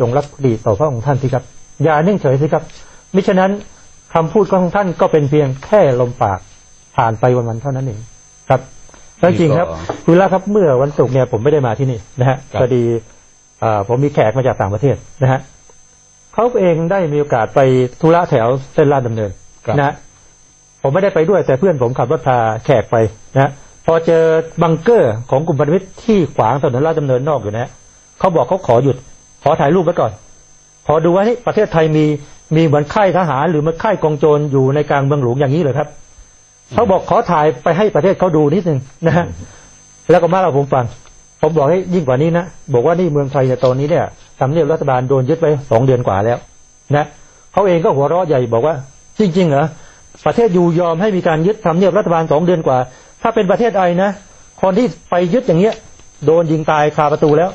จงรับดีต่อพระองค์ท่านสิครับ อย่านิ่งเฉยสิครับ มิฉะนั้นคำพูดของท่านก็เป็นเพียงแค่ลมปากผ่านไปวันๆเท่านั้นเองครับแล้วจริงครับคุณล่าครับเมื่อวันศุกร์เนี่ยผมไม่ได้มาที่นี่นะฮะครับพอดีอ่าผมมีแขกมาจากต่างประเทศนะฮะเขาเองได้มีโอกาสไปธุระแถวเส้นลาดดำเนินครับนะฮะผมไม่ได้ไปด้วยแต่เพื่อนผมขับรถพาแขกไปนะฮะพอเจอบังเกอร์ของกลุ่มพันธมิตรที่ขวางถนนลาดดำเนินนอกอยู่นะฮะเขาบอกเขาขอหยุด ขอถ่ายรูปไว้ก่อน ขอดูว่านี่ประเทศไทยมีมีเหมือนค่ายทหารหรือเหมันค่ายกองโจรอยู่ในกลางเมืองหลวงอย่างนี้เลยครับเขาบอกขอถ่ายไปให้ประเทศเขาดูนิดนึงนะฮะแล้วก็มาเล่าผมฟัง ผมบอกให้ยิ่งกว่านี้นะบอกว่านี่เมืองไทยในตอนนี้เนี่ยทำเนียบรัฐบาลโดนยึดไปสองเดือนกว่าแล้ว นะเขาเองก็หัวเราะใหญ่บอกว่า จริงๆเหรอประเทศอยู่ยอมให้มีการยึดทำเนียบรัฐบาลสองเดือนกว่า ถ้าเป็นประเทศไทยนะคนที่ไปยึดอย่างเงี้ย โดนยิงตายคาประตูแล้ว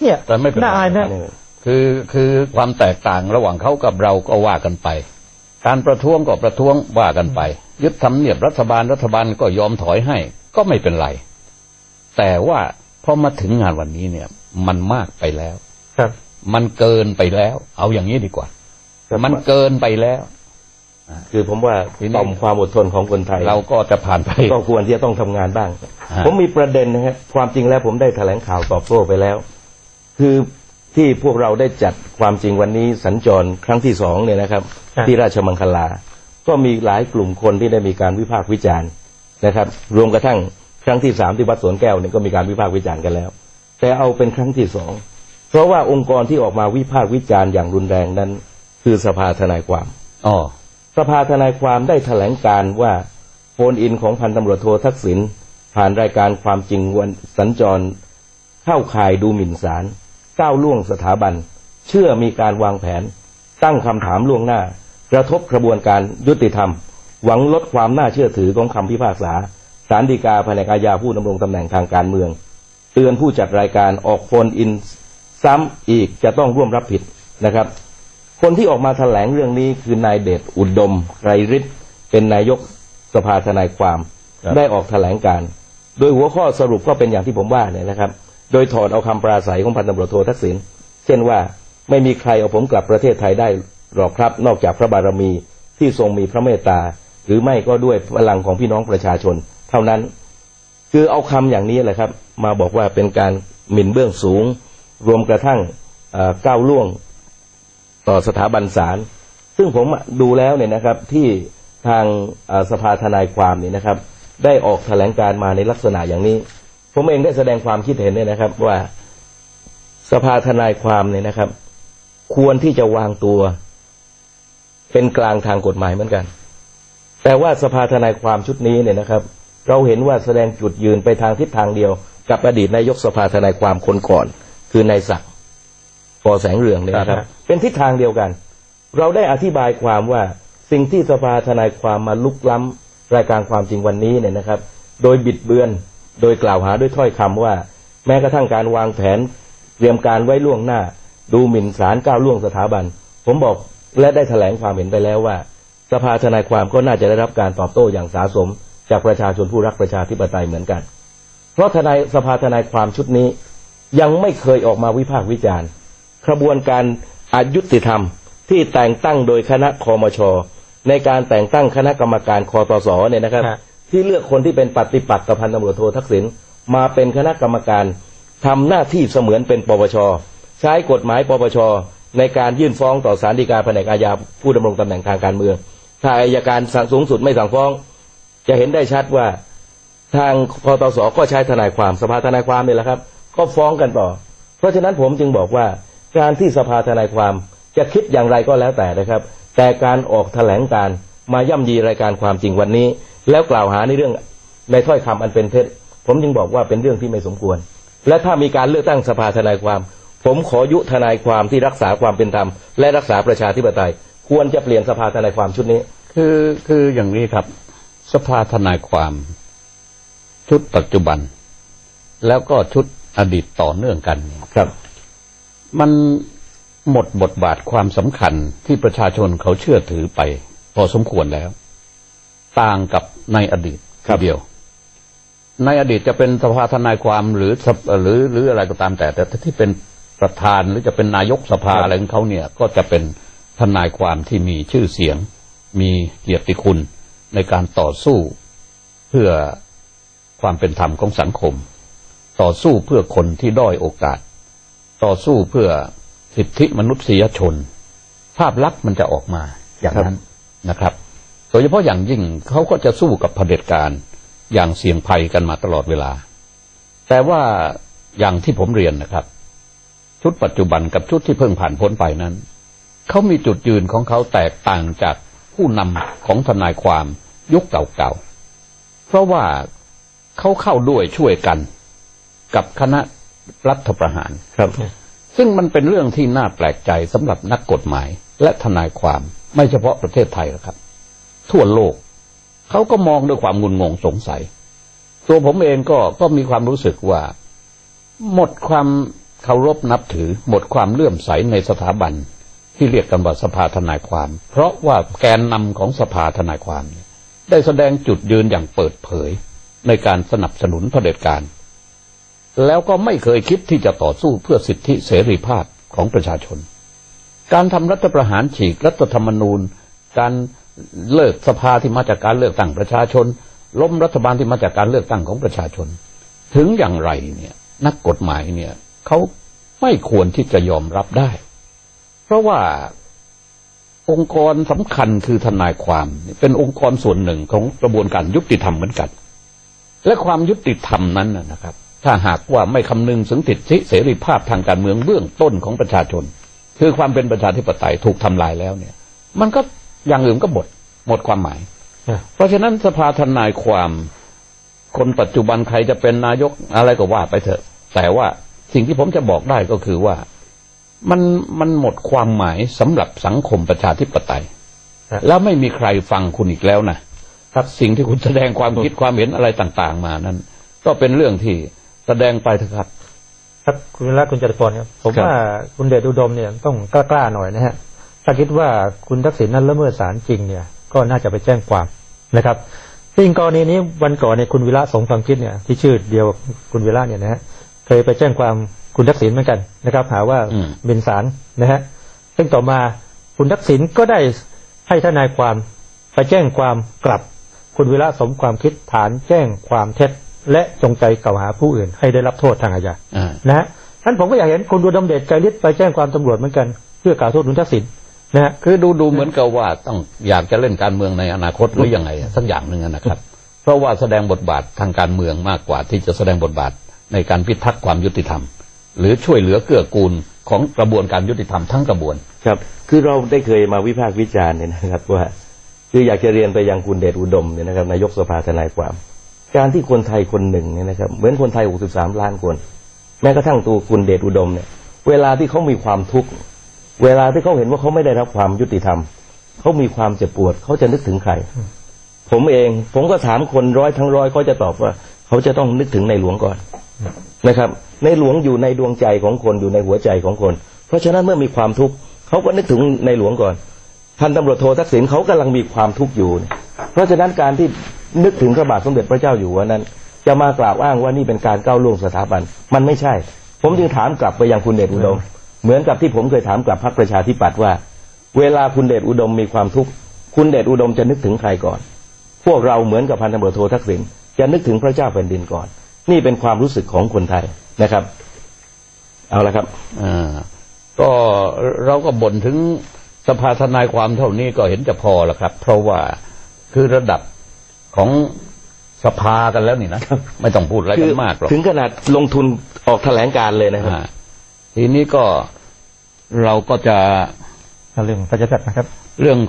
เนี่ยแต่ไม่เป็นไรน่าอายนะ คือคือความแตกต่างระหว่างเขากับเราก็ว่ากันไป การประท้วงก็ประท้วงว่ากันไป ยึดทำเนียบรัฐบาลรัฐบาลก็ยอมถอยให้ ก็ไม่เป็นไร แต่ว่าพอมาถึงงานวันนี้เนี่ย มันมากไปแล้ว ครับ มันเกินไปแล้ว เอาอย่างนี้ดีกว่ามันเกินไปแล้ว คือผมว่าทีนี้ ต่อมความอดทนของคนไทย เราก็จะผ่านไป ก็ควรที่จะต้องทำงานบ้าง ฮะ ผมมีประเด็นนะครับความจริงแล้วผมได้แถลงข่าวตอบโต้ไปแล้ว คือที่พวกเราได้จัดความจริงวันนี้สัญจรครั้งที่สองเนี่ยนะครับ ครับที่ราชมังคลา ก็มีหลายกลุ่มคนที่ได้มีการวิพากษ์วิจารณ์นะครับ รวมกระทั่งครั้งที่สามที่วัดสวนแก้วเนี่ยก็มีการวิพากษ์วิจารณ์กันแล้ว แต่เอาเป็นครั้งที่สองเพราะว่าองค์กรที่ออกมาวิพากษ์วิจารณ์อย่างรุนแรงนั้น คือสภาทนายความ อ๋อ สภาทนายความได้แถลงการว่าโฟนอินของพันตำรวจโททักษิณผ่านรายการความจริงวันสัญจรเข้าข่ายดูหมิ่นศาล ก้าวล่วงสถาบัน เชื่อมีการวางแผน ตั้งคำถามล่วงหน้า กระทบกระบวนการยุติธรรม หวังลดความน่าเชื่อถือของคำพิพากษาศาลฎีกาแผนกอาญาผู้ดำรงตำแหน่งทางการเมือง เตือนผู้จัดรายการออกโฟนอิน ซ้ำอีกจะต้องร่วมรับผิดนะครับ คนที่ออกมาแถลงเรื่องนี้คือนายเดชอุดมไรฤทธิ์เป็นนายกสภาทนายความครับได้ออกแถลงการ โดยหัวข้อสรุปก็เป็นอย่างที่ผมว่าเนี่ยนะครับ โดยถอดเอาคำปราศัยของพันตำรวจโททักษิณเช่นว่าไม่มีใครเอาผมกลับประเทศไทยได้หรอกครับ นอกจากพระบารมีที่ทรงมีพระเมตตา หรือไม่ก็ด้วยพลังของพี่น้องประชาชน เท่านั้น คือเอาคำอย่างนี้แหละครับ มาบอกว่าเป็นการหมิ่นเบื้องสูง รวมกระทั่งก้าวล่วงต่อสถาบันศาลซึ่งผมดูแล้วเนี่ยนะครับที่ทางสภาทนายความเนี่ยนะครับ ได้ออกแถลงการมาในลักษณะอย่างนี้ ผมเองได้แสดงความคิดเห็นเนี่ยนะครับ ว่าสภาทนายความเนี่ยนะครับ ควรที่จะวางตัว เป็นกลางทางกฎหมายเหมือนกัน แต่ว่าสภาทนายความชุดนี้เนี่ยนะครับ เราเห็นว่าแสดงจุดยืนไปทางทิศทางเดียว กับอดีตนายกสภาทนายความคนก่อน คือนายศักดิ์ปอแสงเรืองเนี่ยนะครับครับเป็นทิศทางเดียวกัน เราได้อธิบายความว่าสิ่งที่สภาทนายความมาลุกล้ำรายการความจริงวันนี้เนี่ยนะครับ โดยบิดเบือน โดยกล่าวหาด้วยถ้อยคำว่า แม้กระทั่งการวางแผนเตรียมการไว้ล่วงหน้า ดูหมิ่นศาลก้าวล่วงสถาบัน ผมบอกและได้แถลงความเห็นไปแล้วว่า สภาทนายความก็น่าจะได้รับการตอบโต้อย่างสาสม จากประชาชนผู้รักประชาธิปไตยเหมือนกัน เพราะทนายสภาทนายความชุดนี้ ยังไม่เคยออกมาวิพากษ์วิจารณ์กระบวนการอายุติธรรมที่แต่งตั้งโดยคณะคอมช ในการแต่งตั้งคณะกรรมการคอตสเนี่ยนะครับ ที่เลือกคนที่เป็นปฏิปักษ์กับพันตำรวจโททักษิณมาเป็นคณะกรรมการทำหน้าที่เสมือนเป็นปปชใช้กฎหมายปปชในการยื่นฟ้องต่อศาลฎีกาแผนกอาญาผู้ดำรงตำแหน่งทางการเมือง ถ้าอายการสูงสุดไม่สั่งฟ้อง จะเห็นได้ชัดว่าทางคอตสก็ใช้ทนายความสภาทนายความนี่แหละครับ ก็ฟ้องกันต่อ เพราะฉะนั้นผมจึงบอกว่าการที่สภาทนายความจะคิดอย่างไรก็แล้วแต่นะครับ แต่การออกแถลงการมาย่ำยีรายการความจริงวันนี้ แล้วกล่าวหาในเรื่องในถ้อยคำอันเป็นเท็จ ผมจึงบอกว่าเป็นเรื่องที่ไม่สมควร และถ้ามีการเลือกตั้งสภาทนายความ ผมขอยุทนายความที่รักษาความเป็นธรรม และรักษาประชาธิปไตย ควรจะเปลี่ยนสภาทนายความชุดนี้ คือคืออย่างนี้ครับ สภาทนายความชุดปัจจุบัน แล้วก็ชุดอดีตต่อเนื่องกันเนี่ยครับ มันหมดบทบาทความสำคัญที่ประชาชนเขาเชื่อถือไป พอสมควรแล้ว ต่างกับในอดีตครับทีเดียว ในอดีตจะเป็นสภาทนายความหรือสภหรือหรืออะไรก็ตามแต่ แต่ที่เป็นประธานหรือจะเป็นนายกสภาอะไรของเขาเนี่ย ก็จะเป็นทนายความที่มีชื่อเสียง มีเกียรติคุณในการต่อสู้เพื่อความเป็นธรรมของสังคม ต่อสู้เพื่อคนที่ด้อยโอกาส ต่อสู้เพื่อสิทธิมนุษยชน ภาพลักษณ์มันจะออกมาอย่างนั้นนะครับ โดยเฉพาะอย่างยิ่งเขาก็จะสู้กับเผด็จการอย่างเสี่ยงภัยกันมาตลอดเวลา แต่ว่าอย่างที่ผมเรียนนะครับ ชุดปัจจุบันกับชุดที่เพิ่งผ่านพ้นไปนั้นเขามีจุดยืนของเขาแตกต่างจากผู้นำของทนายความยุคเก่าๆ เพราะว่าเขาเข้าด้วยช่วยกันกับคณะรัฐประหารครับ ซึ่งมันเป็นเรื่องที่น่าแปลกใจสำหรับนักกฎหมายและทนายความไม่เฉพาะประเทศไทยหรอกครับ ทั่วโลก เขาก็มองด้วยความงุนงงสงสัย ตัวผมเองก็ก็มีความรู้สึกว่า หมดความเคารพนับถือ หมดความเลื่อมใสในสถาบันที่เรียกกันว่าสภาทนายความ เพราะว่าแกนนำของสภาทนายความ ได้แสดงจุดยืนอย่างเปิดเผย ในการสนับสนุนเผด็จการ แล้วก็ไม่เคยคิดที่จะต่อสู้เพื่อสิทธิเสรีภาพของประชาชน การทำรัฐประหารฉีกรัฐธรรมนูญ การ เลิกสภาที่มาจากการเลือกตั้งประชาชน ล้มรัฐบาลที่มาจากการเลือกตั้งของประชาชน ถึงอย่างไรเนี่ยนักกฎหมายเนี่ยเขาไม่ควรที่จะยอมรับได้ เพราะว่าองค์กรสำคัญคือทนายความเป็นองค์กรส่วนหนึ่งของกระบวนการยุติธรรมเหมือนกัน และความยุติธรรมนั้นนะครับ ถ้าหากว่าไม่คำนึงถึงสิทธิเสรีภาพทางการเมืองเบื้องต้นของประชาชน คือความเป็นประชาธิปไตยถูกทำลายแล้วเนี่ย มันก็ อย่างอื่นก็หมดหมดความหมาย เพราะฉะนั้นสภาทนายความคนปัจจุบันใครจะเป็นนายกอะไรก็ว่าไปเถอะ แต่ว่าสิ่งที่ผมจะบอกได้ก็คือว่ามันมันหมดความหมายสำหรับสังคมประชาธิปไตยครับแล้วไม่มีใครฟังคุณอีกแล้วนะครับสิ่งที่คุณแสดงความคิดความเห็นอะไรต่างๆ มานั้น ก็เป็นเรื่องที่แสดงไปเถอะครับ ครับคุณวิระคุณจตุพรครับผมครับว่าคุณเดชอุดมเนี่ยต้องกล้าๆหน่อยนะฮะ ถ้าคิดว่าคุณทักษิณนั้นละเมิดศาลจริงเนี่ยก็น่าจะไปแจ้งความนะครับซึ่งกรณีนี้วันก่อนเนี่ยคุณวิระสงความคิดเนี่ยที่ชื่อเดียวคุณวิระเนี่ยนะฮะเคยไปแจ้งความคุณทักษิณเหมือนกันนะครับ หาว่าอืมหมินศาลนะฮะซึ่งต่อมาคุณทักษิณก็ได้ให้ทนายความไปแจ้งความกลับคุณวิระสมความคิดฐานแจ้งความเท็จ และจงใจกล่าวหาผู้อื่น ให้ได้รับโทษทางอาญาอ่านะฮะท่านผมก็อยากเห็นคุณดูดำเดชใจฤทธิ์ไปแจ้งความตำรวจเหมือนกันเพื่อกล่าวโทษคุณทักษิณ นะฮะคือดูดูเหมือนกับว่าต้องอยากจะเล่นการเมืองในอนาคตหรือยังไงสักอย่างหนึ่งนะครับ เพราะว่าแสดงบทบาททางการเมืองมากกว่าที่จะแสดงบทบาทในการพิทักษ์ความยุติธรรม หรือช่วยเหลือเกื้อกูลของกระบวนการยุติธรรมทั้งกระบวน ครับ คือเราได้เคยมาวิพากษ์วิจารณ์เนี่ยนะครับว่า คืออยากจะเรียนไปยังคุณเดชอุดมเนี่ยนะครับนายกสภาทนายความ การที่คนไทยคนหนึ่งเนี่ยนะครับเหมือนคนไทย 63 ล้านคน แม้กระทั่งตัวคุณเดชอุดมเนี่ย เวลาที่เขามีความทุกข์ เวลาที่เขาเห็นว่าเขาไม่ได้รับความยุติธรรม เขามีความเจ็บปวด เขาจะนึกถึงใคร ผมเอง ผมก็ถามคนร้อยทั้งร้อยเขาจะตอบว่า เขาจะต้องนึกถึงในหลวงก่อนนะครับ ในหลวงอยู่ในดวงใจของคนอยู่ในหัวใจของคน เพราะฉะนั้นเมื่อมีความทุกข์เขาก็นึกถึงในหลวงก่อนพันตำรวจโททักษิณเขากำลังมีความทุกข์อยู่เนี่ยเพราะฉะนั้นการที่นึกถึงพระบาทสมเด็จพระเจ้าอยู่หัวนั้น จะมากล่าวอ้างว่านี่เป็นการก้าวล่วงสถาบัน มันไม่ใช่ ผมจึงถามกลับไปยังคุณเดชอุดม เหมือนกับที่ผมเคยถามกลับพรรคประชาธิปัตย์ว่า เวลาคุณเดชอุดมมีความทุกข์คุณเดชอุดมจะนึกถึงใครก่อน พวกเราเหมือนกับพันตำรวจโททักษิณจะนึกถึงพระเจ้าแผ่นดินก่อน นี่เป็นความรู้สึกของคนไทยนะครับ เอาละครับอ่าก็เราก็บ่นถึงสภาทนายความเท่านี้ก็เห็นจะพอแล้วครับ เพราะว่าคือระดับของสภากันแล้วนี่นะไม่ต้องพูดอะไรคืกันมากหรอกถึงขนาดลงทุนออกแถลงการเลยนะครับอ่า ทีนี้ก็เราก็จะ เรื่องประชาธิปไตยนะครับ เรื่องของ